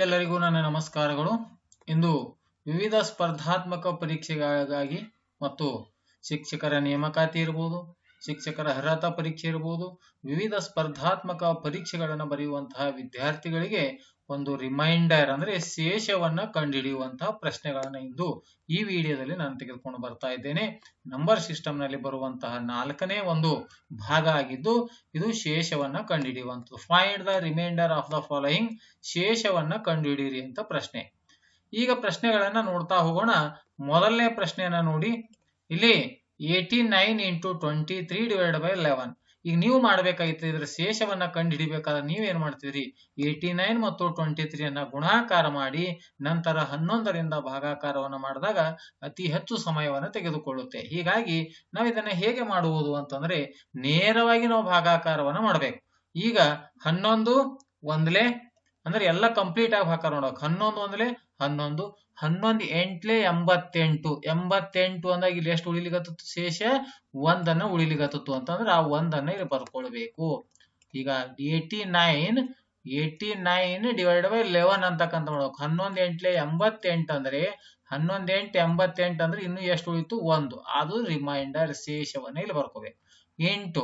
ಎಲ್ಲರಿಗೂ ನನ್ನ ನಮಸ್ಕಾರಗಳು. ಇಂದು ವಿವಿಧ ಸ್ಪರ್ಧಾತ್ಮಕ ಪರೀಕ್ಷೆಗಳಿಗಾಗಿ ಮತ್ತು ಶಿಕ್ಷಕರ ನೇಮಕಾತಿ ಇರಬಹುದು ಶಿಕ್ಷಕರ ಅರ್ಹತಾ ಪರೀಕ್ಷೆ ಇರಬಹುದು ವಿವಿಧ ಸ್ಪರ್ಧಾತ್ಮಕ ಪರೀಕ್ಷೆಗಳನ್ನು ಬರೆಯುವಂತಹ ವಿದ್ಯಾರ್ಥಿಗಳಿಗೆ ಒಂದು ರಿಮೈಂಡರ್ ಅಂದ್ರೆ ಶೇಷವನ್ನ ಕಂಡುಹಿಡಿಯುವಂತಹ ಪ್ರಶ್ನೆಗಳನ್ನ ಇಂದು ಈ ವಿಡಿಯೋದಲ್ಲಿ ನಾನು ತೆಗೆದುಕೊಂಡು ಬರ್ತಾ ಇದ್ದೇನೆ. ನಂಬರ್ ಸಿಸ್ಟಮ್ನಲ್ಲಿ ಬರುವಂತಹ ನಾಲ್ಕನೇ ಒಂದು ಭಾಗ ಆಗಿದ್ದು, ಇದು ಶೇಷವನ್ನ ಕಂಡುಹಿಡಿಯುವಂಥದ್ದು. Find the reminder of the following ಶೇಷವನ್ನ ಕಂಡುಹಿಡಿಯಿರಿ ಅಂತ ಪ್ರಶ್ನೆ. ಈಗ ಪ್ರಶ್ನೆಗಳನ್ನ ನೋಡ್ತಾ ಹೋಗೋಣ. ಮೊದಲನೇ ಪ್ರಶ್ನೆಯನ್ನ ನೋಡಿ. ಇಲ್ಲಿ eighty nine into twenty three divide by eleven ಈಗ ನೀವು ಮಾಡ್ಬೇಕಾಗಿತ್ತು, ಇದ್ರ ಶೇಷವನ್ನ ಕಂಡು ಹಿಡಿಬೇಕಾದ್ರೆ ನೀವೇನ್ ಮಾಡ್ತೀರಿ ಏಯ್ಟಿ ನೈನ್ ಮತ್ತು ಟ್ವೆಂಟಿ ತ್ರೀ ಅನ್ನ ಗುಣಾಕಾರ ಮಾಡಿ, ನಂತರ ಹನ್ನೊಂದರಿಂದ ಭಾಗಾಕಾರವನ್ನು ಮಾಡಿದಾಗ ಅತಿ ಹೆಚ್ಚು ಸಮಯವನ್ನು ತೆಗೆದುಕೊಳ್ಳುತ್ತೆ. ಹೀಗಾಗಿ ನಾವು ಇದನ್ನ ಹೇಗೆ ಮಾಡುವುದು ಅಂತಂದ್ರೆ, ನೇರವಾಗಿ ನಾವು ಭಾಗಾಕಾರವನ್ನು ಮಾಡಬೇಕು. ಈಗ ಹನ್ನೊಂದು, ಒಂದ್ಲೆ ಅಂದ್ರೆ ಎಲ್ಲ ಕಂಪ್ಲೀಟ್ ಆಗಿ ಹಾಕಾರ ನೋಡಕ್ ಹನ್ನೊಂದು ಅಂದ್ರೆ ಹನ್ನೊಂದು ಹನ್ನೊಂದು ಎಂಟ್ಲೆ ಎಂಬತ್ತೆಂಟು. ಎಂಬತ್ತೆಂಟು ಅಂದಾಗ ಇಲ್ಲಿ ಎಷ್ಟು ಉಳಿಲಿಗತ್ತು ಶೇಷ ಒಂದನ್ನ ಉಳಿಲಿಗತ್ತು ಅಂತಂದ್ರೆ ಆ ಒಂದನ್ನ ಇಲ್ಲಿ ಬರ್ಕೊಳ್ಬೇಕು. ಈಗ eighty nine eighty nine divide by eleven ಅಂತಕ್ಕಂತ ನೋಡಕ್ ಹನ್ನೊಂದು ಎಂಟ್ಲೆ ಎಂಬತ್ತೆಂಟು ಅಂದ್ರೆ, ಹನ್ನೊಂದು ಎಂಟು ಎಂಬತ್ತೆಂಟು ಅಂದ್ರೆ ಇನ್ನು ಎಷ್ಟು ಉಳಿತು ಒಂದು. ಅದು ರಿಮೈಂಡರ್ ಶೇಷವನ್ನ ಇಲ್ಲಿ ಬರ್ಕೋಬೇಕು. ಎಂಟು.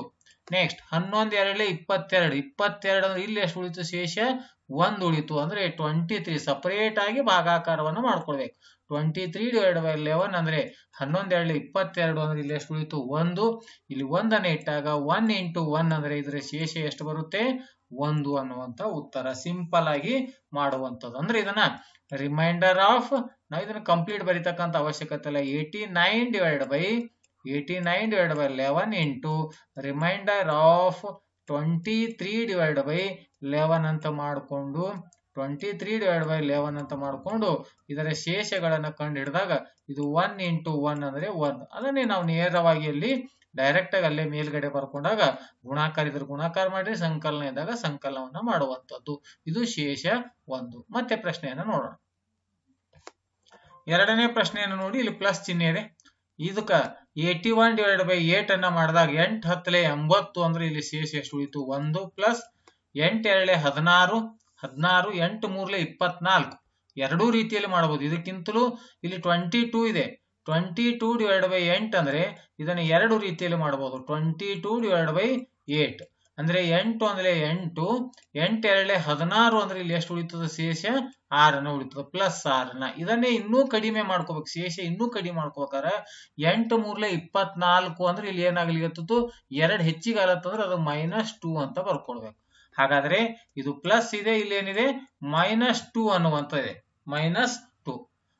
ನೆಕ್ಸ್ಟ್ ಹನ್ನೊಂದು ಎರಡಲೆ ಇಪ್ಪತ್ತೆರಡು. ಇಪ್ಪತ್ತೆರಡು ಅಂದ್ರೆ ಇಲ್ಲಿ ಎಷ್ಟು ಉಳಿತು ಶೇಷ ಒಂದ್ ಉಳಿತು ಅಂದ್ರೆ ಟ್ವೆಂಟಿ ತ್ರೀ ಸಪರೇಟ್ ಆಗಿ ಭಾಗಾಕಾರವನ್ನು ಮಾಡ್ಕೊಳ್ಬೇಕು. Twenty three divide by eleven ಅಂದ್ರೆ ಹನ್ನೊಂದು ಎರಡು ಇಪ್ಪತ್ತೆರಡು ಅಂದ್ರೆ ಇಲ್ಲಿ ಎಷ್ಟು ಉಳಿತು? ಒಂದು. ಇಲ್ಲಿ ಒಂದನ್ನು ಇಟ್ಟಾಗ ಒನ್ ಇಂಟು ಒನ್ ಅಂದ್ರೆ ಇದರ ಶೇಷ ಎಷ್ಟು ಬರುತ್ತೆ? ಒಂದು ಅನ್ನುವಂತ ಉತ್ತರ. ಸಿಂಪಲ್ ಆಗಿ ಮಾಡುವಂಥದ್ದು. ಅಂದ್ರೆ ಇದನ್ನ ರಿಮೈಂಡರ್ ಆಫ್ ನಾವು ಇದನ್ನ ಕಂಪ್ಲೀಟ್ ಬರೀತಕ್ಕಂತ ಅವಶ್ಯಕತೆ ಇಲ್ಲ. Eighty nine divide by eighty nine divide by eleven into reminder of twenty three divide by eleven ಅಂತ ಮಾಡಿಕೊಂಡು twenty three divide by eleven ಅಂತ ಮಾಡಿಕೊಂಡು, ಇದರ ಶೇಷಗಳನ್ನು ಕಂಡು ಹಿಡಿದಾಗ ಇದು ಒನ್ ಇಂಟು ಒನ್ ಅಂದ್ರೆ ಒನ್ ಅದನ್ನೇ ನಾವು ನೇರವಾಗಿ ಅಲ್ಲಿ ಡೈರೆಕ್ಟ್ ಆಗಿ ಅಲ್ಲೇ ಮೇಲ್ಗಡೆ ಬರ್ಕೊಂಡಾಗ ಗುಣಾಕಾರ ಇದ್ರ ಗುಣಾಕಾರ ಮಾಡಿ, ಸಂಕಲನ ಇದ್ದಾಗ ಸಂಕಲನವನ್ನ ಮಾಡುವಂತದ್ದು ಇದು ಶೇಷ ಒಂದು. ಮತ್ತೆ ಪ್ರಶ್ನೆಯನ್ನ ನೋಡೋಣ. ಎರಡನೇ ಪ್ರಶ್ನೆಯನ್ನು ನೋಡಿ, ಇಲ್ಲಿ ಪ್ಲಸ್ ಚಿಹ್ನೆ ಇದೆ. ಇದಕ್ಕ eighty one divide by eight ಅನ್ನ ಮಾಡಿದಾಗ ಎಂಟ್, ಹತ್ತಲೆ ಎಂಬತ್ತು ಅಂದ್ರೆ ಇಲ್ಲಿ ಶೇಷ ಎಷ್ಟು ಉಳಿತು? ಒಂದು ಪ್ಲಸ್ ಎಂಟು ಎರಡಲೆ ಹದಿನಾರು ಹದಿನಾರು, ಎಂಟು ಮೂರ್ಲೆ ಇಪ್ಪತ್ನಾಲ್ಕು. ಎರಡೂ ರೀತಿಯಲ್ಲಿ ಮಾಡಬಹುದು ಇದಕ್ಕಿಂತಲೂ ಇಲ್ಲಿ ಟ್ವೆಂಟಿ ಟೂ ಇದೆ. ಟ್ವೆಂಟಿ ಟೂ ಡಿವೈಡ್ ಬೈ ಎಂಟ್ ಅಂದ್ರೆ ಇದನ್ನು ಎರಡು ರೀತಿಯಲ್ಲಿ ಮಾಡಬಹುದು twenty two divide by eight ಅಂದ್ರೆ ಎಂಟು ಅಂದ್ರೆ ಎಂಟು ಎಂಟು ಎರಡಲೆ ಹದಿನಾರು ಅಂದ್ರೆ ಇಲ್ಲಿ ಎಷ್ಟು ಉಳಿತದ? ಶೇಷ ಆರನ್ನ ಉಳಿತದ ಪ್ಲಸ್ ಆರನ್ನ. ಇದನ್ನೇ ಇನ್ನೂ ಕಡಿಮೆ ಮಾಡ್ಕೋಬೇಕು. ಶೇಷ ಇನ್ನೂ ಕಡಿಮೆ ಮಾಡ್ಕೋಬೇಕಾರ ಎಂಟು ಮೂರ್ಲೆ ಇಪ್ಪತ್ನಾಲ್ಕು ಅಂದ್ರೆ ಇಲ್ಲಿ ಏನಾಗ್ಲಿಕತ್ತು ಎರಡು ಹೆಚ್ಚಿಗೆ ಆಗತ್ತಂದ್ರೆ ಅದು ಮೈನಸ್ ಟೂ ಅಂತ ಬರ್ಕೊಡ್ಬೇಕು. ಹಾಗಾದ್ರೆ ಇದು ಪ್ಲಸ್ ಇದೆ ಇಲ್ಲಿ ಏನಿದೆ ಮೈನಸ್ ಟೂ ಇದೆ ಮೈನಸ್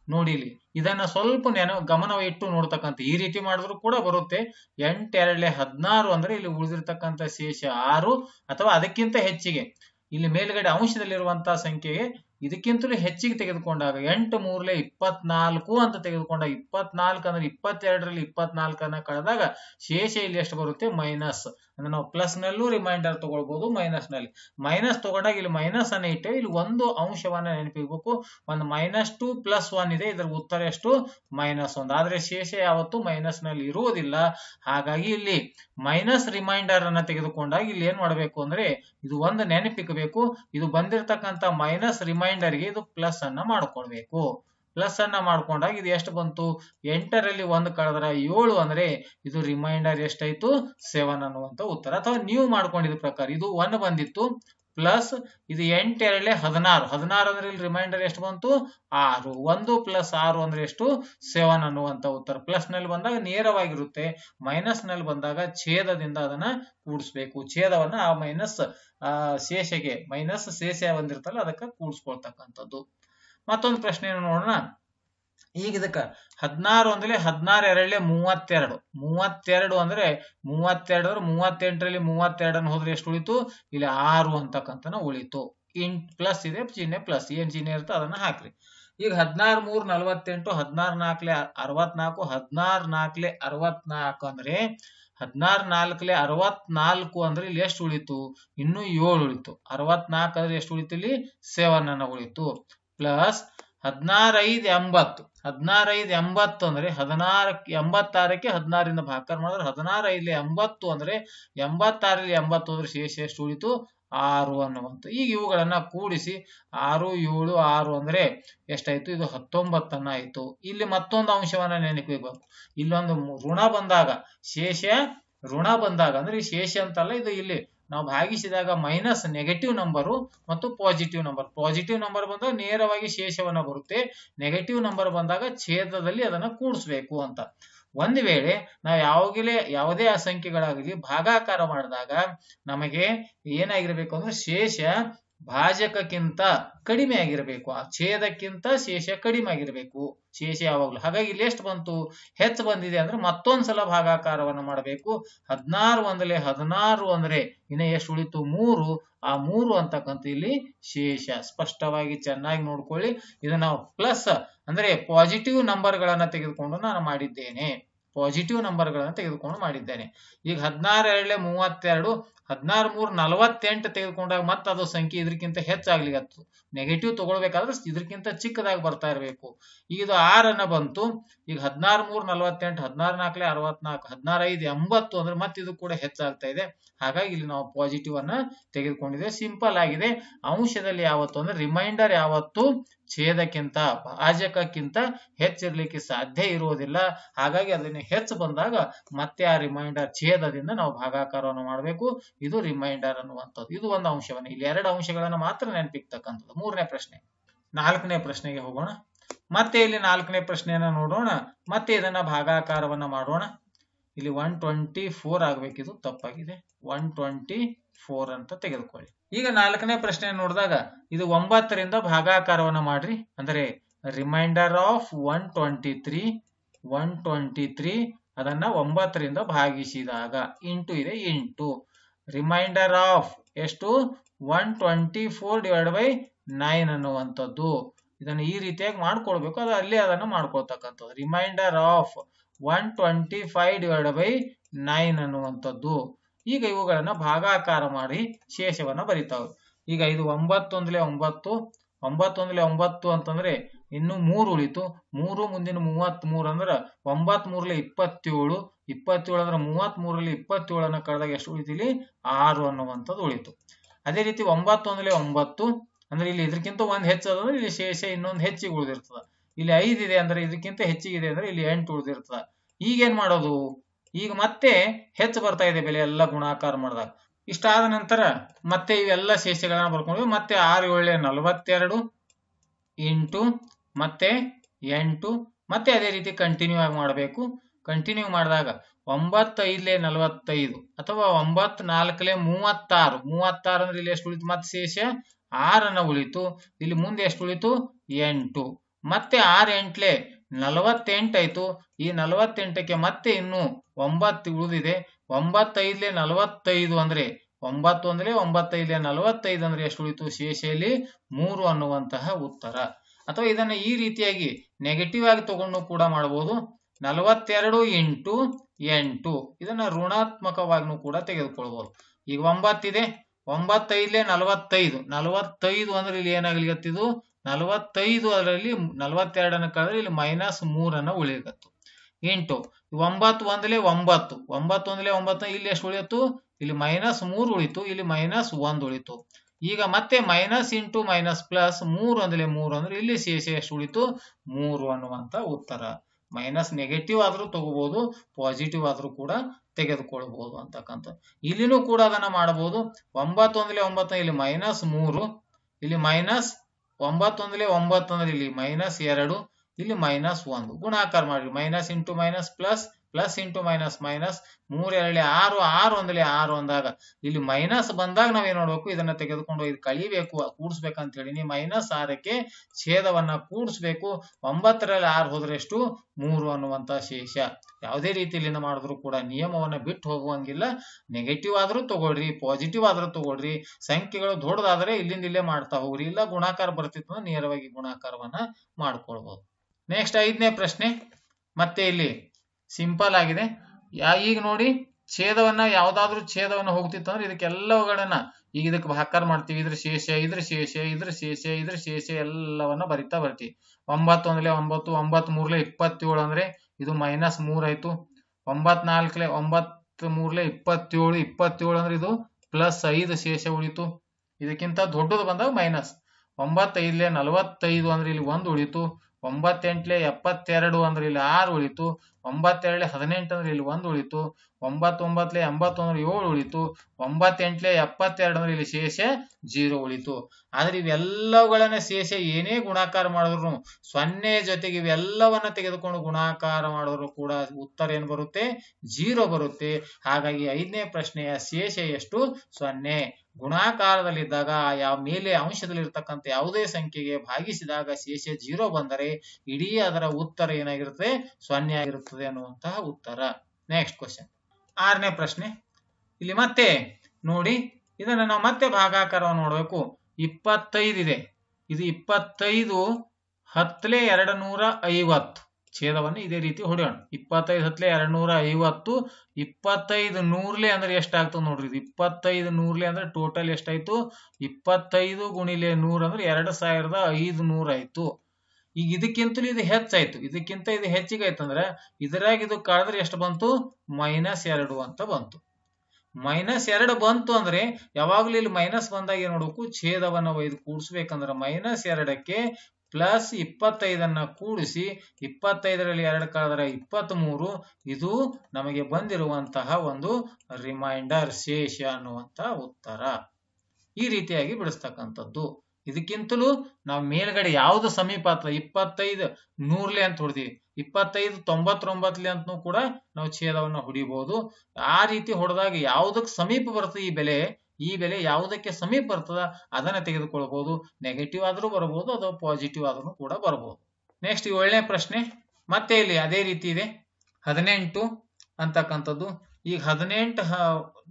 ನೋಡಿ ಇಲ್ಲಿ ಇದನ್ನ ಸ್ವಲ್ಪ ನೆನ ಗಮನವಿಟ್ಟು ನೋಡ್ತಕ್ಕಂಥ ಈ ರೀತಿ ಮಾಡಿದ್ರು ಕೂಡ ಬರುತ್ತೆ. ಎಂಟ್ ಎರಡ್ಲೆ ಹದಿನಾರು ಅಂದ್ರೆ ಇಲ್ಲಿ ಉಳಿದಿರ್ತಕ್ಕಂಥ ಶೇಷ ಆರು ಅಥವಾ ಅದಕ್ಕಿಂತ ಹೆಚ್ಚಿಗೆ. ಇಲ್ಲಿ ಮೇಲ್ಗಡೆ ಅಂಶದಲ್ಲಿರುವಂತಹ ಸಂಖ್ಯೆಗೆ ಇದಕ್ಕಿಂತಲೂ ಹೆಚ್ಚಿಗೆ ತೆಗೆದುಕೊಂಡಾಗ ಎಂಟು ಮೂರ್ಲೆ ಇಪ್ಪತ್ನಾಲ್ಕು ಅಂತ ತೆಗೆದುಕೊಂಡಾಗ ಇಪ್ಪತ್ನಾಲ್ಕು ಅಂದ್ರೆ ಇಪ್ಪತ್ತೆರಡರಲ್ಲಿ ಇಪ್ಪತ್ನಾಲ್ಕನ್ನ ಕಳೆದಾಗ ಶೇಷ ಇಲ್ಲಿ ಎಷ್ಟು ಬರುತ್ತೆ? ಮೈನಸ್. ಅಂದ್ರೆ ನಾವು ಪ್ಲಸ್ ನಲ್ಲೂ ರಿಮೈಂಡರ್ ತಗೊಳ್ಬಹುದು ಮೈನಸ್ನಲ್ಲಿ. ಮೈನಸ್ ತಗೊಂಡಾಗ ಇಲ್ಲಿ ಮೈನಸ್ ಅನ್ನ ಇಟ್ಟೆ ಇಲ್ಲಿ ಒಂದು ಅಂಶವನ್ನ ನೆನಪಿರ್ಬೇಕು ಒಂದು ಮೈನಸ್ ಟು ಪ್ಲಸ್ ಒನ್ ಇದೆ ಇದರ ಉತ್ತರ ಎಷ್ಟು? ಮೈನಸ್ ಒಂದು. ಆದ್ರೆ ಶೇಷ ಯಾವತ್ತು ಮೈನಸ್ನಲ್ಲಿ ಇರುವುದಿಲ್ಲ. ಹಾಗಾಗಿ ಇಲ್ಲಿ ಮೈನಸ್ ರಿಮೈಂಡರ್ ಅನ್ನ ತೆಗೆದುಕೊಂಡಾಗ ಇಲ್ಲಿ ಏನ್ ಮಾಡಬೇಕು ಅಂದ್ರೆ ಇದು ಒಂದು ನೆನಪಿಕಬೇಕು. ಇದು ಬಂದಿರತಕ್ಕಂತ ಮೈನಸ್ ರಿಮೈಂಡರ್ಗೆ ಇದು ಪ್ಲಸ್ ಅನ್ನ ಮಾಡ್ಕೊಳ್ಬೇಕು. ಪ್ಲಸ್ ಅನ್ನ ಮಾಡ್ಕೊಂಡಾಗ ಇದು ಎಷ್ಟು ಬಂತು? ಎಂಟರಲ್ಲಿ ಒಂದು ಕಳೆದ್ರ ಏಳು ಅಂದ್ರೆ ಇದು ರಿಮೈಂಡರ್ ಎಷ್ಟಾಯ್ತು? ಸೆವೆನ್ ಅನ್ನುವಂತ ಉತ್ತರ. ಅಥವಾ ನೀವು ಮಾಡ್ಕೊಂಡಿದ ಪ್ರಕಾರ ಇದು ಒನ್ ಬಂದಿತ್ತು. ಪ್ಲಸ್ ಇದು ಎಂಟು ಎಂಟೆರಡಲೆ ಹದಿನಾರು. ಹದಿನಾರು ಅಂದ್ರೆ ಇಲ್ಲಿ ರಿಮೈಂಡರ್ ಎಷ್ಟು ಬಂತು? ಆರು. ಒಂದು ಪ್ಲಸ್ ಆರು ಅಂದ್ರೆ ಎಷ್ಟು? ಸೆವೆನ್ ಅನ್ನುವಂತ ಉತ್ತರ. ಪ್ಲಸ್ನಲ್ಲಿ ಬಂದಾಗ ನೇರವಾಗಿರುತ್ತೆ. ಮೈನಸ್ನಲ್ಲಿ ಬಂದಾಗ ಛೇದದಿಂದ ಅದನ್ನ ಕೂಡಿಸ್ಬೇಕು. ಛೇದವನ್ನ ಆ ಮೈನಸ್ ಆ, ಶೇಷಗೆ ಮೈನಸ್ ಶೇಷ ಬಂದಿರ್ತಲ್ಲ, ಅದಕ್ಕೆ ಕೂಡಿಸ್ಕೊಳ್ತಕ್ಕಂಥದ್ದು. ಮತ್ತೊಂದು ಪ್ರಶ್ನೆ ನೋಡೋಣ. ಈಗ ಇದಕ್ಕ ಹದಿನಾರು ಅಂದ್ರೆ ಹದಿನಾರು ಎರಡಲೆ ಮೂವತ್ತೆರಡು. ಮೂವತ್ತೆರಡು ಅಂದ್ರೆ ಮೂವತ್ತೆರಡು ಅಂದ್ರೆ ಮೂವತ್ತೆಂಟರಲ್ಲಿ ಮೂವತ್ತೆರಡನ್ನು ಹೋದ್ರೆ ಎಷ್ಟು ಉಳಿತು? ಇಲ್ಲಿ ಆರು ಅಂತಕ್ಕಂತನ ಉಳಿತು. ಇನ್ ಪ್ಲಸ್ ಇದೆ, ಚಿಹ್ನೆ ಪ್ಲಸ್. ಏನ್ ಚಿಹ್ನೆ ಇರುತ್ತೆ ಅದನ್ನ ಹಾಕ್ರಿ. ಈಗ ಹದಿನಾರು, ಮೂರ್, ನಲ್ವತ್ತೆಂಟು, ಹದಿನಾರು, ನಾಲ್ಕಲೆ ಅರವತ್ನಾಲ್ಕು, ಹದಿನಾರು, ನಾಲ್ಕಲೆ ಅರವತ್ನಾಲ್ಕು ಅಂದ್ರೆ ಹದಿನಾರು, ನಾಲ್ಕಲೆ ಅರವತ್ನಾಲ್ಕು ಅಂದ್ರೆ ಇಲ್ಲಿ ಎಷ್ಟು ಉಳಿತು? ಇನ್ನು ಏಳು ಉಳಿತು. ಅರವತ್ನಾಲ್ಕು ಅಂದ್ರೆ ಎಷ್ಟು ಉಳಿತು ಇಲ್ಲಿ? ಸೆವೆನ್ ಅನ್ನ ಉಳಿತು. ಪ್ಲಸ್ ಹದಿನಾರು ಐದು ಎಂಬತ್ತು. ಹದಿನಾರೈದು ಎಂಬತ್ತು ಅಂದ್ರೆ ಹದಿನಾರಕ್ಕೆ, ಎಂಬತ್ತಾರಕ್ಕೆ ಹದಿನಾರಿಂದ ಭಾಗಾಕಾರ ಮಾಡಿದ್ರೆ ಹದಿನಾರು ಎಂಬತ್ತು ಅಂದ್ರೆ ಎಂಬತ್ತಾರಲ್ಲಿ ಎಂಬತ್ತು ಅಂದ್ರೆ ಶೇಷ ಎಷ್ಟು ಉಳಿತು? ಆರು ಅನ್ನುವಂಥ ಈಗ ಇವುಗಳನ್ನ ಕೂಡಿಸಿ ಆರು, ಏಳು, ಆರು ಅಂದ್ರೆ ಎಷ್ಟಾಯ್ತು? ಇದು ಹತ್ತೊಂಬತ್ತನ್ನ ಆಯ್ತು ಇಲ್ಲಿ ಮತ್ತೊಂದು ಅಂಶವನ್ನ ನೆನಪಿಬೇಕು ಇಲ್ಲೊಂದು ಮು- ಋಣ ಬಂದಾಗ, ಶೇಷ ಋಣ ಬಂದಾಗ ಅಂದ್ರೆ ಶೇಷ ಅಂತಲ್ಲ ಇದು ಇಲ್ಲಿ ನಾವು ಭಾಗಿಸಿದಾಗ ಮೈನಸ್ ನೆಗೆಟಿವ್ ನಂಬರು ಮತ್ತು ಪಾಸಿಟಿವ್ ನಂಬರ್ ಪಾಸಿಟಿವ್ ನಂಬರ್ ಬಂದಾಗ ನೇರವಾಗಿ ಶೇಷವನ್ನ ಬರುತ್ತೆ. ನೆಗೆಟಿವ್ ನಂಬರ್ ಬಂದಾಗ ಛೇದದಲ್ಲಿ ಅದನ್ನ ಕೂಡಿಸ್ಬೇಕು ಅಂತ. ಒಂದು ವೇಳೆ ನಾವು ಯಾವಾಗಲೇ ಯಾವುದೇ ಆ ಸಂಖ್ಯೆಗಳಾಗಲಿ ಭಾಗಾಕಾರ ಮಾಡಿದಾಗ ನಮಗೆ ಏನಾಗಿರ್ಬೇಕು ಅಂದ್ರೆ ಶೇಷ ಭಾಜಕಕ್ಕಿಂತ ಕಡಿಮೆ ಆಗಿರಬೇಕು. ಆ ಛೇದಕ್ಕಿಂತ ಶೇಷ ಕಡಿಮೆ ಆಗಿರಬೇಕು. ಶೇಷ ಯಾವಾಗಲೂ. ಹಾಗಾಗಿ ಇಲ್ಲಿ ಎಷ್ಟು ಬಂತು? ಹೆಚ್ಚು ಬಂದಿದೆ ಅಂದ್ರೆ ಮತ್ತೊಂದ್ಸಲ ಭಾಗಾಕಾರವನ್ನು ಮಾಡಬೇಕು. ಹದಿನಾರು ಒಂದಲೆ ಹದಿನಾರು ಅಂದ್ರೆ ಇನ್ನ ಎಷ್ಟು ಉಳಿತು? ಮೂರು. ಆ ಮೂರು ಅಂತಕ್ಕಂಥ ಇಲ್ಲಿ ಶೇಷ. ಸ್ಪಷ್ಟವಾಗಿ ಚೆನ್ನಾಗಿ ನೋಡ್ಕೊಳ್ಳಿ. ಇದು ನಾವು ಪ್ಲಸ್ ಅಂದ್ರೆ ಪಾಸಿಟಿವ್ ನಂಬರ್ ಗಳನ್ನ ತೆಗೆದುಕೊಂಡು ನಾನು ಮಾಡಿದ್ದೇನೆ. ಪಾಸಿಟಿವ್ ನಂಬರ್ಗಳನ್ನ ತೆಗೆದುಕೊಂಡು ಮಾಡಿದ್ದೇನೆ. ಈಗ ಹದಿನಾರು ಎರಡಲೆ ಮೂವತ್ತೆರಡು. ಹದಿನಾರು ಮೂರು ನಲವತ್ತೆಂಟು ತೆಗೆದುಕೊಂಡಾಗ ಮತ್ತೆ ಅದು ಸಂಖ್ಯೆ ಇದಕ್ಕಿಂತ ಹೆಚ್ಚಾಗ್ಲಿಗತ್ತು ನೆಗೆಟಿವ್ ತಗೊಳ್ಬೇಕಾದ್ರೆ ಇದಕ್ಕಿಂತ ಚಿಕ್ಕದಾಗಿ ಬರ್ತಾ ಇರಬೇಕು. ಈಗ ಇದು ಆರನ್ನ ಬಂತು. ಈಗ ಹದಿನಾರು ಮೂರು ನಲವತ್ತೆಂಟು, ಹದಿನಾರು ನಾಲ್ಕಲೆ ಅರವತ್ನಾಲ್ಕು, ಹದಿನಾರು ಐದು, ಎಂಬತ್ತು ಅಂದ್ರೆ ಮತ್ತೆ ಇದು ಕೂಡ ಹೆಚ್ಚಾಗ್ತಾ ಇದೆ. ಹಾಗಾಗಿ ಇಲ್ಲಿ ನಾವು ಪಾಸಿಟಿವ್ ಅನ್ನ ತೆಗೆದುಕೊಂಡಿದ್ದೇವೆ. ಸಿಂಪಲ್ ಆಗಿದೆ. ಅಂಶದಲ್ಲಿ ಯಾವತ್ತು ಅಂದ್ರೆ ರಿಮೈಂಡರ್ ಯಾವತ್ತು? ಛೇದಕ್ಕಿಂತ, ಭಾಜಕಕ್ಕಿಂತ ಹೆಚ್ಚಿರ್ಲಿಕ್ಕೆ ಸಾಧ್ಯ ಇರುವುದಿಲ್ಲ. ಹಾಗಾಗಿ ಅದನ್ನ ಹೆಚ್ಚು ಬಂದಾಗ ಮತ್ತೆ ಆ ರಿಮೈಂಡರ್ ಛೇದದಿಂದ ನಾವು ಭಾಗಾಕಾರವನ್ನು ಮಾಡಬೇಕು. ಇದು ರಿಮೈಂಡರ್ ಅನ್ನುವಂಥದ್ದು. ಇದು ಒಂದು ಅಂಶವನ್ನ. ಇಲ್ಲಿ ಎರಡು ಅಂಶಗಳನ್ನು ಮಾತ್ರ ನೆನಪಿರ್ತಕ್ಕಂಥದ್ದು. ಮೂರನೇ ಪ್ರಶ್ನೆ. ನಾಲ್ಕನೇ ಪ್ರಶ್ನೆಗೆ ಹೋಗೋಣ. ಮತ್ತೆ ಇಲ್ಲಿ ನಾಲ್ಕನೇ ಪ್ರಶ್ನೆಯನ್ನ ನೋಡೋಣ. ಮತ್ತೆ ಇದನ್ನ ಭಾಗಾಕಾರವನ್ನ ಮಾಡೋಣ. ಇಲ್ಲಿ ಒನ್ ಟ್ವೆಂಟಿ ಫೋರ್ ಆಗ್ಬೇಕಿದು. ತಪ್ಪಾಗಿದೆ. ಒನ್ ಟ್ವೆಂಟಿ ಫೋರ್ ಅಂತ ತೆಗೆದುಕೊಳ್ಳಿ. ಈಗ ನಾಲ್ಕನೇ ಪ್ರಶ್ನೆ ನೋಡಿದಾಗ ಇದು ಒಂಬತ್ತರಿಂದ ಭಾಗಾಕಾರವನ್ನ ಮಾಡ್ರಿ. ಅಂದ್ರೆ reminder of one twenty three one twenty three ಅದನ್ನ ಒಂಬತ್ತರಿಂದ ಭಾಗಿಸಿದಾಗ ಇಂಟು ಇದೆ ಇಂಟು ರಿಮೈಂಡರ್ ಆಫ್ ಎಷ್ಟು? One twenty four divide by nine ಅನ್ನುವಂಥದ್ದು. ಇದನ್ನು ಈ ರೀತಿಯಾಗಿ ಮಾಡ್ಕೊಳ್ಬೇಕು. ಅದು ಅಲ್ಲಿ ಅದನ್ನು ಮಾಡ್ಕೊಳ್ತಕ್ಕಂಥದ್ದು. Reminder of one twenty five divide by nine ಅನ್ನುವಂಥದ್ದು. ಈಗ ಇವುಗಳನ್ನು ಭಾಗಾಕಾರ ಮಾಡಿ ಶೇಷವನ್ನು ಬರಿತಾವೆ ಈಗ ಇದು ಒಂಬತ್ತೊಂದಲೆ ಒಂಬತ್ತು ಒಂಬತ್ತೊಂದಲೆ ಒಂಬತ್ತು ಅಂತಂದ್ರೆ ಇನ್ನು ಮೂರು ಉಳಿತು. ಮೂರು ಮುಂದಿನ ಮೂವತ್ತ್ ಮೂರು ಅಂದ್ರೆ ಒಂಬತ್ ಮೂರ್ಲೆ ಇಪ್ಪತ್ತೇಳು ಇಪ್ಪತ್ತೇಳು ಅಂದ್ರೆ ಮೂವತ್ತ್ ಮೂರಲ್ಲಿ ಇಪ್ಪತ್ತೇಳನ್ನ ಕಳೆದಾಗ ಎಷ್ಟು ಉಳಿತೀಲಿ ಆರು ಅನ್ನುವಂಥದ್ದು ಉಳಿತು. ಅದೇ ರೀತಿ ಒಂಬತ್ತೊಂದಲೆ ಒಂಬತ್ತು, ಅಂದ್ರೆ ಇಲ್ಲಿ ಇದಕ್ಕಿಂತ ಒಂದ್ ಹೆಚ್ಚದ ಅಂದ್ರೆ ಇಲ್ಲಿ ಶೇಷ ಇನ್ನೊಂದು ಹೆಚ್ಚಿಗೆ ಉಳಿದಿರ್ತದ. ಇಲ್ಲಿ ಐದ್ ಇದೆ ಅಂದ್ರೆ ಇದಕ್ಕಿಂತ ಹೆಚ್ಚಿಗಿದೆ ಅಂದ್ರೆ ಇಲ್ಲಿ ಎಂಟು ಉಳಿದಿರ್ತದ. ಈಗ ಏನ್ ಮಾಡೋದು? ಈಗ ಮತ್ತೆ ಹೆಚ್ಚು ಬರ್ತಾ ಇದೆ ಬೆಲೆ, ಎಲ್ಲ ಗುಣಾಕಾರ ಮಾಡಿದಾಗ. ಇಷ್ಟಾದ ನಂತರ ಮತ್ತೆ ಇವೆಲ್ಲ ಶೇಷಗಳನ್ನ ಬರ್ಕೊಂಡು ಮತ್ತೆ ಆರು, ಏಳೆ, ನಲವತ್ತೆರಡು ಇಂಟು ಮತ್ತೆ ಎಂಟು, ಮತ್ತೆ ಅದೇ ರೀತಿ ಕಂಟಿನ್ಯೂ ಆಗಿ ಮಾಡಬೇಕು. ಕಂಟಿನ್ಯೂ ಮಾಡಿದಾಗ ಒಂಬತ್ತೈದ್ಲೆ ನಲವತ್ತೈದು ಅಥವಾ ಒಂಬತ್ ನಾಲ್ಕಲೆ ಮೂವತ್ತಾರು. ಮೂವತ್ತಾರು ಅಂದ್ರೆ ಇಲ್ಲಿ ಎಷ್ಟು ಉಳಿತು ಮತ್ತೆ ಶೇಷ? ಆರನ್ನ ಉಳಿತು. ಇಲ್ಲಿ ಮುಂದೆ ಎಷ್ಟು ಉಳಿತು? ಎಂಟು. ಮತ್ತೆ ಆರ್ ಎಂಟ್ಲೆ ನಲವತ್ತೆಂಟಾಯ್ತು ಈ ನಲವತ್ತೆಂಟಕ್ಕೆ ಮತ್ತೆ ಇನ್ನು ಒಂಬತ್ತು ಉಳಿದಿದೆ. ಒಂಬತ್ತೈದ್ಲೆ ನಲವತ್ತೈದು ಅಂದ್ರೆ ಒಂಬತ್ತು ಅಂದ್ರೆ ಒಂಬತ್ತೈದ್ಲೆ ನಲವತ್ತೈದು ಅಂದ್ರೆ ಎಷ್ಟು ಉಳಿತು? ಶೇಷೆಯಲ್ಲಿ ಮೂರು ಅನ್ನುವಂತಹ ಉತ್ತರ. ಅಥವಾ ಇದನ್ನ ಈ ರೀತಿಯಾಗಿ ನೆಗೆಟಿವ್ ಆಗಿ ತಗೊಂಡು ಕೂಡ ಮಾಡಬಹುದು ನಲವತ್ತೆರಡು ಇಂಟು ಎಂಟು. ಇದನ್ನ ಋಣಾತ್ಮಕವಾಗಿನೂ ಕೂಡ ತೆಗೆದುಕೊಳ್ಬಹುದು ಈಗ ಒಂಬತ್ತಿದೆ. ಒಂಬತ್ತೈದ್ಲೆ ನಲವತ್ತೈದು. ನಲವತ್ತೈದು ಅಂದ್ರೆ ಇಲ್ಲಿ ಏನಾಗ್ಲಿಕತ್ತಿದು ನಲವತ್ತೈದು ಅದರಲ್ಲಿ ನಲವತ್ತೆರಡನ್ನ ಕಳೆದ್ರೆ ಇಲ್ಲಿ ಮೈನಸ್ ಮೂರನ್ನ ಉಳಿಯಕತ್ತು. ಇಂಟು. ಒಂಬತ್ತು ಒಂದ್ಲೆ ಒಂಬತ್ತು. ಒಂಬತ್ತು ಒಂದ್ಲೆ ಒಂಬತ್ತು ಇಲ್ಲಿ ಎಷ್ಟು ಉಳಿಯಿತು ಇಲ್ಲಿ ಮೈನಸ್ ಮೂರು ಉಳಿತು. ಇಲ್ಲಿ ಮೈನಸ್ ಒಂದ್ ಉಳಿತು. ಈಗ ಮತ್ತೆ ಮೈನಸ್ ಇಂಟು ಮೈನಸ್ ಪ್ಲಸ್ ಮೂರು ಅಂದ್ರೆ ಮೂರು ಅಂದ್ರೆ ಇಲ್ಲಿ ಶೇಷ ಎಷ್ಟು ಉಳಿತು? ಮೂರು ಅನ್ನುವಂತ ಉತ್ತರ. ಮೈನಸ್ ನೆಗೆಟಿವ್ ಆದ್ರೂ ತಗೋಬಹುದು ಪಾಸಿಟಿವ್ ಆದ್ರೂ ಕೂಡ ತೆಗೆದುಕೊಳ್ಬಹುದು ಅಂತಕ್ಕಂಥ ಇಲ್ಲಿನೂ ಕೂಡ ಅದನ್ನ ಮಾಡಬಹುದು. ಒಂಬತ್ತೊಂದಲೇ ಒಂಬತ್ತ ಇಲ್ಲಿ ಮೈನಸ್ ಮೂರು, ಇಲ್ಲಿ ಮೈನಸ್ ಒಂಬತ್ತೊಂದಲೇ ಒಂಬತ್ತು ಅಂದ್ರೆ ಇಲ್ಲಿ ಮೈನಸ್ ಎರಡು, ಇಲ್ಲಿ ಮೈನಸ್ ಒಂದು. ಗುಣಾಕಾರ ಮಾಡಿ minus into minus plus plus into minus minus ಮೂರ್ ಎರಡಲೆ ಆರು ಆರು ಆರು ಅಂದಾಗ. ಇಲ್ಲಿ ಮೈನಸ್ ಬಂದಾಗ ನಾವೇನ್ ನೋಡ್ಬೇಕು ಇದನ್ನ ತೆಗೆದುಕೊಂಡು ಇದು ಕಳಿಬೇಕು ಕೂಡಿಸ್ಬೇಕಂತ ಹೇಳಿ ಮೈನಸ್ ಆರಕ್ಕೆ ಛೇದವನ್ನ ಕೂಡಿಸ್ಬೇಕು. ಒಂಬತ್ತರಲ್ಲಿ ಆರು ಹೋದ್ರೆ ಎಷ್ಟು? ಮೂರು ಅನ್ನುವಂತ ಶೇಷ. ಯಾವುದೇ ರೀತಿಯಿಂದ ಮಾಡಿದ್ರು ಕೂಡ ನಿಯಮವನ್ನ ಬಿಟ್ಟು ಹೋಗುವಂಗಿಲ್ಲ. ನೆಗೆಟಿವ್ ಆದ್ರೂ ತಗೊಳ್ರಿ ಪಾಸಿಟಿವ್ ಆದ್ರೂ ತಗೊಳ್ರಿ. ಸಂಖ್ಯೆಗಳು ದೊಡ್ಡದಾದ್ರೆ ಇಲ್ಲಿಂದ ಇಲ್ಲೇ ಮಾಡ್ತಾ ಹೋಗ್ರಿ. ಇಲ್ಲ ಗುಣಾಕಾರ ಬರ್ತಿತ್ತು ನೇರವಾಗಿ ಗುಣಾಕಾರವನ್ನ ಮಾಡ್ಕೊಳ್ಬಹುದು ನೆಕ್ಸ್ಟ್ ಐದನೇ ಪ್ರಶ್ನೆ. ಮತ್ತೆ ಇಲ್ಲಿ ಸಿಂಪಲ್ ಆಗಿದೆ. ಯಾ, ಈಗ ನೋಡಿ, ಛೇದವನ್ನ ಯಾವ್ದಾದ್ರು ಛೇದವನ್ನ ಹೋಗ್ತಿತ್ತು ಅಂದ್ರೆ ಇದಕ್ಕೆಲ್ಲವುಗಳನ್ನ ಈಗ ಇದಕ್ಕೆ ಭಾಕಾರ ಮಾಡ್ತೀವಿ. ಇದ್ರ ಶೇಷ ಇದ್ರ ಶೇಷ ಇದ್ರ ಶೇಷ ಇದ್ರ ಶೇಷ ಎಲ್ಲವನ್ನ ಬರಿತಾ ಬರ್ತೀವಿ. ಒಂಬತ್ತು ಒಂದ್ಲೆ ಒಂಬತ್ತು ಒಂಬತ್ ಮೂರ್ಲೆ ಇಪ್ಪತ್ತೇಳು ಅಂದ್ರೆ ಇದು ಮೈನಸ್ ಮೂರ್ ಆಯ್ತು. ಒಂಬತ್ ನಾಲ್ಕಲೆ ಒಂಬತ್ ಮೂರ್ಲೆ ಇಪ್ಪತ್ತೇಳು ಇಪ್ಪತ್ತೇಳು ಅಂದ್ರೆ ಇದು ಪ್ಲಸ್ ಐದು ಶೇಷ ಉಳಿತು. ಇದಕ್ಕಿಂತ ದೊಡ್ಡದು ಬಂದಾಗ ಮೈನಸ್ ಒಂಬತ್ತೈದ್ಲೆ ನಲವತ್ತೈದು ಅಂದ್ರೆ ಇಲ್ಲಿ ಒಂದು ಉಳಿತು. ಒಂಬತ್ತೆಂಟ್ಲೆ ಎಪ್ಪತ್ತೆರಡು ಅಂದ್ರೆ ಇಲ್ಲಿ ಆರು ಉಳಿತು, ಒಂಬತ್ತೆರಡ್ಲೆ ಹದಿನೆಂಟು ಅಂದ್ರೆ ಇಲ್ಲಿ ಒಂದು ಉಳಿತು, ಒಂಬತ್ತೊಂಬತ್ಲೆ ಎಂಬತ್ತೊಂದ್ರೆ ಏಳು ಉಳಿತು, ಒಂಬತ್ತೆಂಟ್ಲೆ ಎಪ್ಪತ್ತೆರಡು ಅಂದ್ರೆ ಇಲ್ಲಿ ಶೇಷ ಜೀರೋ ಉಳಿತು. ಆದ್ರೆ ಇವೆಲ್ಲವುಗಳನ್ನ ಶೇಷ ಏನೇ ಗುಣಾಕಾರ ಮಾಡಿದ್ರು, ಸೊನ್ನೆ ಜೊತೆಗೆ ಇವೆಲ್ಲವನ್ನ ತೆಗೆದುಕೊಂಡು ಗುಣಾಕಾರ ಮಾಡಿದ್ರು ಕೂಡ ಉತ್ತರ ಏನ್ ಬರುತ್ತೆ? ಜೀರೋ ಬರುತ್ತೆ. ಹಾಗಾಗಿ ಐದನೇ ಪ್ರಶ್ನೆಯ ಶೇಷ ಎಷ್ಟು? ಸೊನ್ನೆ. ಗುಣಾಕಾರದಲ್ಲಿದ್ದಾಗ ಯಾವ ಮೇಲೆ ಅಂಶದಲ್ಲಿರ್ತಕ್ಕಂಥ ಯಾವುದೇ ಸಂಖ್ಯೆಗೆ ಭಾಗಿಸಿದಾಗ ಶೇಷ ಜೀರೋ ಬಂದರೆ ಇಡೀ ಅದರ ಉತ್ತರ ಏನಾಗಿರುತ್ತೆ ಸೊನ್ನೆ ಆಗಿರುತ್ತದೆ ಅನ್ನುವಂತಹ ಉತ್ತರ. ನೆಕ್ಸ್ಟ್ ಕ್ವಶನ್ ಆರನೇ ಪ್ರಶ್ನೆ. ಇಲ್ಲಿ ಮತ್ತೆ ನೋಡಿ, ಇದನ್ನ ನಾವು ಮತ್ತೆ ಭಾಗಾಕಾರವನ್ನು ನೋಡಬೇಕು. ಇಪ್ಪತ್ತೈದು ಇದೆ. ಇದು ಇಪ್ಪತ್ತೈದು ಹತ್ತಲೇ ಎರಡು ನೂರ ಐವತ್ತು. ಛೇದವನ್ನು ಇದೇ ರೀತಿ ಹೊಡೆಯೋಣ. ಇಪ್ಪತ್ತೈದು ಹತ್ತಲೇ ಎರಡು ನೂರ ಐವತ್ತು, ಇಪ್ಪತ್ತೈದು ನೂರ್ಲೆ ಅಂದ್ರೆ ಎಷ್ಟಾಗ್ತದೆ ನೋಡ್ರಿ ಇದು. ಇಪ್ಪತ್ತೈದು ನೂರ್ಲೆ ಅಂದ್ರೆ ಟೋಟಲ್ ಎಷ್ಟಾಯ್ತು? ಇಪ್ಪತ್ತೈದು ಗುಣಿಲೆ ನೂರ್ ಅಂದ್ರೆ ಎರಡು ಸಾವಿರದ ಐದು ನೂರ ಆಯ್ತು. ಈಗ ಇದಕ್ಕಿಂತಲೂ ಇದು ಹೆಚ್ಚಾಯ್ತು. ಇದಕ್ಕಿಂತ ಇದು ಹೆಚ್ಚಿಗೆ ಆಯ್ತಂದ್ರೆ ಇದರಾಗ ಇದು ಕಳೆದ್ರೆ ಎಷ್ಟು ಬಂತು? ಮೈನಸ್ ಎರಡು ಅಂತ ಬಂತು. ಮೈನಸ್ ಎರಡು ಬಂತು ಅಂದ್ರೆ ಯಾವಾಗ್ಲೂ ಇಲ್ಲಿ ಮೈನಸ್ ಬಂದಾಗ ಏನ್ ನೋಡ್ಬೇಕು. ಛೇದವನ್ನ ಒಯ್ದು ಕೂಡಿಸ್ಬೇಕಂದ್ರೆ ಮೈನಸ್ ಎರಡಕ್ಕೆ ಪ್ಲಸ್ ಇಪ್ಪತ್ತೈದನ್ನ ಕೂಡಿಸಿ ಇಪ್ಪತ್ತೈದರಲ್ಲಿ ಎರಡು ಕಳೆದರೆ ಇಪ್ಪತ್ತ್ ಮೂರು ಇದು ನಮಗೆ ಬಂದಿರುವಂತಹ ಒಂದು ರಿಮೈಂಡರ್ ಶೇಷ ಅನ್ನುವಂತಹ ಉತ್ತರ. ಈ ರೀತಿಯಾಗಿ ಬಿಡಿಸ್ತಕ್ಕಂಥದ್ದು. ಇದಕ್ಕಿಂತಲೂ ನಾವು ಮೇಲ್ಗಡೆ ಯಾವುದು ಸಮೀಪ ಆಗ್ತದೆ? ಇಪ್ಪತ್ತೈದು ನೂರ್ಲೆ ಅಂತ ಹೊಡೆದಿವಿ. ಇಪ್ಪತ್ತೈದು ತೊಂಬತ್ತೊಂಬತ್ಲೆ ಅಂತನೂ ಕೂಡ ನಾವು ಛೇದವನ್ನು ಹೊಡಿಬಹುದು ಆ ರೀತಿ ಹೊಡೆದಾಗ ಯಾವುದಕ್ಕೆ ಸಮೀಪ ಬರ್ತದೆ ಈ ಬೆಲೆ? ಈ ಬೆಲೆ ಯಾವುದಕ್ಕೆ ಸಮೀಪ ಬರ್ತದ, ಅದನ್ನ ತೆಗೆದುಕೊಳ್ಬಹುದು ನೆಗೆಟಿವ್ ಆದ್ರೂ ಬರಬಹುದು ಅಥವಾ ಪಾಸಿಟಿವ್ ಆದ್ರೂ ಕೂಡ ಬರಬಹುದು ನೆಕ್ಸ್ಟ್ ಏಳನೇ ಪ್ರಶ್ನೆ, ಮತ್ತೆ ಇಲ್ಲಿ ಅದೇ ರೀತಿ ಇದೆ. ಹದಿನೆಂಟು ಅಂತಕ್ಕಂಥದ್ದು. ಈಗ ಹದಿನೆಂಟು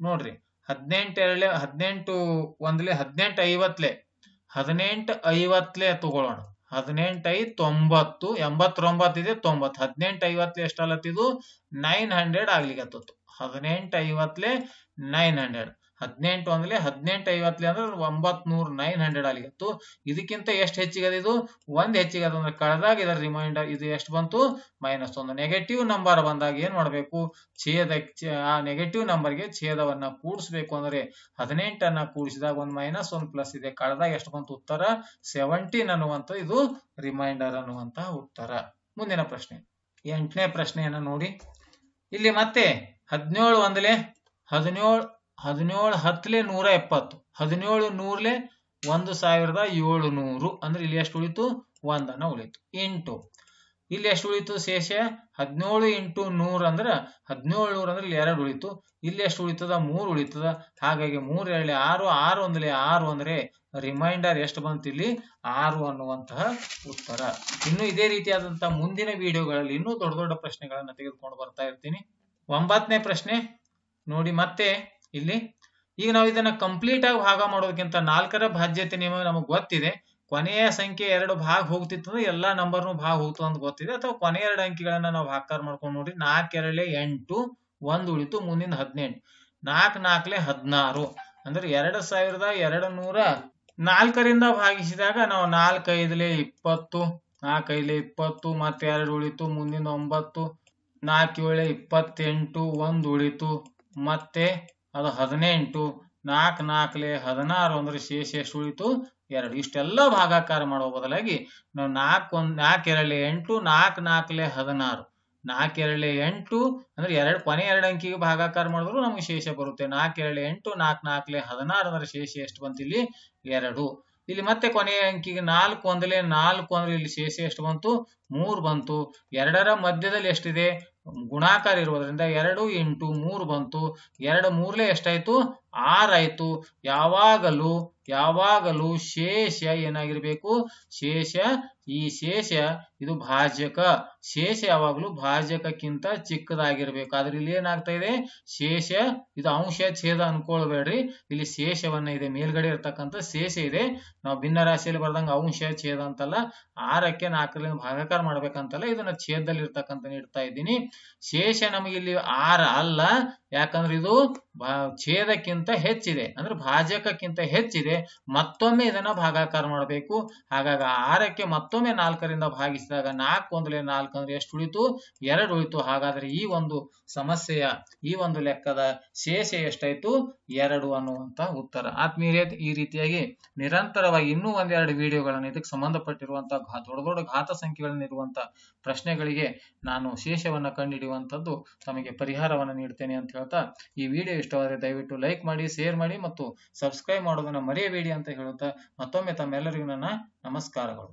ನೋಡ್ರಿ. ಹದಿನೆಂಟು ಹದಿನೆಂಟು ಒಂದ್ಲೆ, ಹದಿನೆಂಟು ಐವತ್ಲೆ. ಹದಿನೆಂಟು ಐವತ್ಲೆ ತಗೊಳ್ಳೋಣ. ಹದಿನೆಂಟು ಐದು, ತೊಂಬತ್ತು, ಎಂಬತ್ತೊಂಬತ್ತು ಇದೆ, ತೊಂಬತ್ತು. ಹದಿನೆಂಟು ಐವತ್ಲೆ ಎಷ್ಟಲ್ಲತ್ತಿದು ನೈನ್ ಹಂಡ್ರೆಡ್ ಆಗ್ಲಿಕ್ಕೆ ಹದಿನೆಂಟು ಐವತ್ಲೆ ನೈನ್ ಹಂಡ್ರೆಡ್. ಹದಿನೆಂಟು ಅಂದ್ಲೆ ಹದಿನೆಂಟು ಐವತ್ತಲೆ ಅಂದ್ರೆ ಒಂಬತ್ ನೂರ್ ನೈನ್ ಹಂಡ್ರೆಡ್ ಆಗಿತ್ತು ಇದಕ್ಕಿಂತ ಎಷ್ಟು ಹೆಚ್ಚಿಗೆ ಇದು? ಒಂದ್ ಹೆಚ್ಚಿಗೆ ಅದ ಅಂದ್ರೆ ಕಳೆದಾಗ ಇದರ ರಿಮೈಂಡರ್ ಇದು ಎಷ್ಟು ಬಂತು? ಮೈನಸ್ ಒಂದು. ನೆಗೆಟಿವ್ ನಂಬರ್ ಬಂದಾಗ ಏನ್ ಮಾಡ್ಬೇಕು? ಛೇದ ಆ ನೆಗೆಟಿವ್ ನಂಬರ್ಗೆ ಛೇದವನ್ನ ಕೂಡಿಸ್ಬೇಕು ಅಂದ್ರೆ ಹದಿನೆಂಟನ್ನ ಕೂಡಿಸಿದಾಗ ಒಂದ್ ಮೈನಸ್ ಒಂದ್ ಪ್ಲಸ್ ಇದೆ. ಕಳೆದಾಗ ಎಷ್ಟು ಬಂತು? ಉತ್ತರ ಸೆವೆಂಟೀನ್ ಅನ್ನುವಂತ ಇದು ರಿಮೈಂಡರ್ ಅನ್ನುವಂತಹ ಉತ್ತರ. ಮುಂದಿನ ಪ್ರಶ್ನೆ. ಎಂಟನೇ ಪ್ರಶ್ನೆಯನ್ನ ನೋಡಿ. ಇಲ್ಲಿ ಮತ್ತೆ ಹದಿನೇಳು ಒಂದ್ಲೆ? ಹದಿನೇಳು ಹದಿನೇಳು ಹತ್ತಲೆ ನೂರ ಎಪ್ಪತ್ತು, ಹದಿನೇಳು ನೂರ್ಲೆ ಒಂದು ಸಾವಿರದ ಏಳು ನೂರು ಅಂದ್ರೆ ಇಲ್ಲಿ ಎಷ್ಟು ಉಳಿತು? ಒಂದನ ಉಳಿತು. ಎಂಟು. ಇಲ್ಲಿ ಎಷ್ಟು ಉಳಿತು ಶೇಷ? ಹದಿನೇಳು ಇಂಟು ನೂರ ಅಂದ್ರೆ ಹದಿನೇಳು ನೂರ ಅಂದ್ರೆ ಇಲ್ಲಿ ಎರಡು ಉಳಿತು. ಇಲ್ಲಿ ಎಷ್ಟು ಉಳಿತದ? ಮೂರು ಉಳಿತದ. ಹಾಗಾಗಿ ಮೂರ್ ಎರಡ್ಲೆ ಆರು ಆರು ಒಂದ್ಲೆ ಆರು ಅಂದ್ರೆ ರಿಮೈಂಡರ್ ಎಷ್ಟು ಬಂತು ಇಲ್ಲಿ? ಆರು ಅನ್ನುವಂತಹ ಉತ್ತರ. ಇನ್ನು ಇದೇ ರೀತಿಯಾದಂತಹ ಮುಂದಿನ ವಿಡಿಯೋಗಳಲ್ಲಿ ಇನ್ನೂ ದೊಡ್ಡ ದೊಡ್ಡ ಪ್ರಶ್ನೆಗಳನ್ನ ತೆಗೆದುಕೊಂಡು ಬರ್ತಾ ಇರ್ತೀನಿ. ಒಂಬತ್ತನೇ ಪ್ರಶ್ನೆ. ನೋಡಿ ಮತ್ತೆ. ಇಲ್ಲಿ. ಈಗ ನಾವು ಇದನ್ನ ಕಂಪ್ಲೀಟ್ ಆಗಿ ಭಾಗ ಮಾಡೋದಕ್ಕಿಂತ ನಾಲ್ಕರ ಬಾಧ್ಯತೆ ನಿಯಮ ನಮಗೆ ಗೊತ್ತಿದೆ. ಕೊನೆಯ ಸಂಖ್ಯೆ ಎರಡು ಭಾಗ ಹೋಗ್ತಿತ್ತು ಅಂದ್ರೆ ಎಲ್ಲಾ ನಂಬರ್ನು ಭಾಗ ಹೋಗ್ತು ಅಂತ ಗೊತ್ತಿದೆ. ಅಥವಾ ಕೊನೆಯ ಎರಡು ಅಂಕಿಗಳನ್ನ ನಾವು ಭಾಕಾರ ಮಾಡ್ಕೊಂಡು ನೋಡಿ ನಾಲ್ಕು ಎರಡಲೆ ಎಂಟು, ಒಂದು ಉಳಿತು, ಮುಂದಿನ ಹದಿನೆಂಟು. ನಾಲ್ಕು ನಾಲ್ಕಲೆ ಹದಿನಾರು. ಅಂದ್ರೆ ಎರಡು ಸಾವಿರದ ಎರಡು ನೂರ ನಾಲ್ಕರಿಂದ ಭಾಗಿಸಿದಾಗ ನಾವು ನಾಲ್ಕೈದಲೆ ಇಪ್ಪತ್ತು ನಾಲ್ಕೈದಲೆ ಇಪ್ಪತ್ತು, ಮತ್ತೆ ಎರಡು ಉಳಿತು, ಮುಂದಿನ ಒಂಬತ್ತು, ನಾಲ್ಕು ಏಳೆ ಇಪ್ಪತ್ತೆಂಟು, ಒಂದು ಉಳಿತು, ಮತ್ತೆ ಅದು ಹದಿನೆಂಟು, ನಾಲ್ಕು, ನಾಲ್ಕಲೆ, ಹದಿನಾರು ಅಂದ್ರೆ ಶೇಷ ಎಷ್ಟು ಉಳಿತು? ಎರಡು. ಇಷ್ಟೆಲ್ಲ ಭಾಗಾಕಾರ ಮಾಡುವ ಬದಲಾಗಿ ನಾವು ನಾಲ್ಕು ಒಂದು, ನಾಲ್ಕು ಎರಡಲೆ ಎಂಟು, ನಾಲ್ಕು ನಾಲ್ಕಲೆ ಹದಿನಾರು. ನಾಲ್ಕು ಎರಡಲೆ ಎಂಟು ಅಂದ್ರೆ ಎರಡು, ಕೊನೆ ಎರಡು ಅಂಕಿಗೆ ಭಾಗಾಕಾರ ಮಾಡಿದ್ರು ನಮಗೆ ಶೇಷ ಬರುತ್ತೆ. ನಾಲ್ಕು ಎರಡಲೆ ಎಂಟು, ನಾಲ್ಕು ನಾಲ್ಕಲೆ ಹದಿನಾರು ಅಂದ್ರೆ ಶೇಷ ಎಷ್ಟು ಬಂತು ಇಲ್ಲಿ? ಎರಡು. ಇಲ್ಲಿ ಮತ್ತೆ ಕೊನೆಯ ಅಂಕಿಗೆ ನಾಲ್ಕು ಒಂದಲೆ ನಾಲ್ಕು ಅಂದ್ರೆ ಇಲ್ಲಿ ಶೇಷ ಎಷ್ಟು ಬಂತು? ಮೂರು ಬಂತು. ಎರಡರ ಮಧ್ಯದಲ್ಲಿ ಎಷ್ಟಿದೆ? ಗುಣಾಕಾರ ಇರುವುದರಿಂದ ಎರಡು ಇಂಟು ಮೂರು ಬಂತು. ಎರಡು ಮೂರ್ಲೆ ಎಷ್ಟಾಯ್ತು? ಆರಾಯ್ತು. ಯಾವಾಗಲೂ ಯಾವಾಗಲೂ ಶೇಷ ಏನಾಗಿರ್ಬೇಕು? ಶೇಷ ಈ ಶೇಷ ಇದು ಭಾಜಕ. ಶೇಷ ಯಾವಾಗಲೂ ಭಾಜಕಕ್ಕಿಂತ ಚಿಕ್ಕದಾಗಿರ್ಬೇಕು. ಆದ್ರೆ ಇಲ್ಲಿ ಏನಾಗ್ತಾ ಇದೆ? ಶೇಷ, ಇದು ಅಂಶ ಛೇದ ಅನ್ಕೊಳ್ಬೇಡ್ರಿ. ಇಲ್ಲಿ ಶೇಷವನ್ನ ಇದೆ. ಮೇಲ್ಗಡೆ ಇರ್ತಕ್ಕಂಥ ಶೇಷ ಇದೆ. ನಾವು ಭಿನ್ನ ರಾಶಿಯಲ್ಲಿ ಬರ್ದಂಗ ಅಂಶ ಛೇದ ಅಂತಲ್ಲ, ಆರಕ್ಕೆ ನಾಲ್ಕರಿಂದ ಭಾಗಾಕಾರ ಮಾಡ್ಬೇಕಂತಲ್ಲ, ಇದನ್ನ ಛೇದದಲ್ಲಿ ಇರ್ತಕ್ಕಂಥ ಇಡ್ತಾ ಇದ್ದೀನಿ. ಶೇಷ ನಮಗೆ ಇಲ್ಲಿ ಆರ ಅಲ್ಲ ಯಾಕಂದ್ರೆ ಇದು ಛೇದಕ್ಕಿಂತ ಹೆಚ್ಚಿದೆ. ಅಂದ್ರೆ ಭಾಜಕಕ್ಕಿಂತ ಹೆಚ್ಚಿದೆ. ಮತ್ತೊಮ್ಮೆ ಇದನ್ನ ಭಾಗಾಕಾರ ಮಾಡಬೇಕು. ಹಾಗಾಗಿ ಆರಕ್ಕೆ ಮತ್ತೊಮ್ಮೆ ನಾಲ್ಕರಿಂದ ಭಾಗಿಸಿದಾಗ ನಾಲ್ಕು ಒಂದಲೇ ನಾಲ್ಕು ಅಂದ್ರೆ ಎಷ್ಟು ಉಳಿತು? ಎರಡು ಉಳಿತು. ಹಾಗಾದ್ರೆ ಈ ಒಂದು ಸಮಸ್ಯೆಯ, ಈ ಒಂದು ಲೆಕ್ಕದ ಶೇಷ ಎಷ್ಟಾಯ್ತು? ಎರಡು ಅನ್ನುವಂತ ಉತ್ತರ. ಆತ್ಮೀಯ ಈ ರೀತಿಯಾಗಿ ನಿರಂತರವಾಗಿ ಇನ್ನೂ ಒಂದೆರಡು ವಿಡಿಯೋಗಳನ್ನು ಇದಕ್ಕೆ ಸಂಬಂಧಪಟ್ಟಿರುವಂತಹ ದೊಡ್ಡ ದೊಡ್ಡ ಘಾತ ಸಂಖ್ಯೆಗಳನ್ನಿರುವಂತ ಪ್ರಶ್ನೆಗಳಿಗೆ ನಾನು ಶೇಷವನ್ನ ಕಂಡುಹಿಡಿಯುವಂತದ್ದು ತಮಗೆ ಪರಿಹಾರವನ್ನು ನೀಡ್ತೇನೆ ಅಂತ ಹೇಳ್ತಾ ಈ ವಿಡಿಯೋ ಇಷ್ಟವಾದರೆ ದಯವಿಟ್ಟು ಲೈಕ್ ಮಾಡಿ ಶೇರ್ ಮಾಡಿ ಮತ್ತು ಸಬ್ಸ್ಕ್ರೈಬ್ ಮಾಡೋದನ್ನ ಮರೆಯಬೇಡಿ ಅಂತ ಹೇಳುತ್ತಾ ಮತ್ತೊಮ್ಮೆ ತಮ್ಮೆಲ್ಲರಿಗೂ ನನ್ನ ನಮಸ್ಕಾರಗಳು.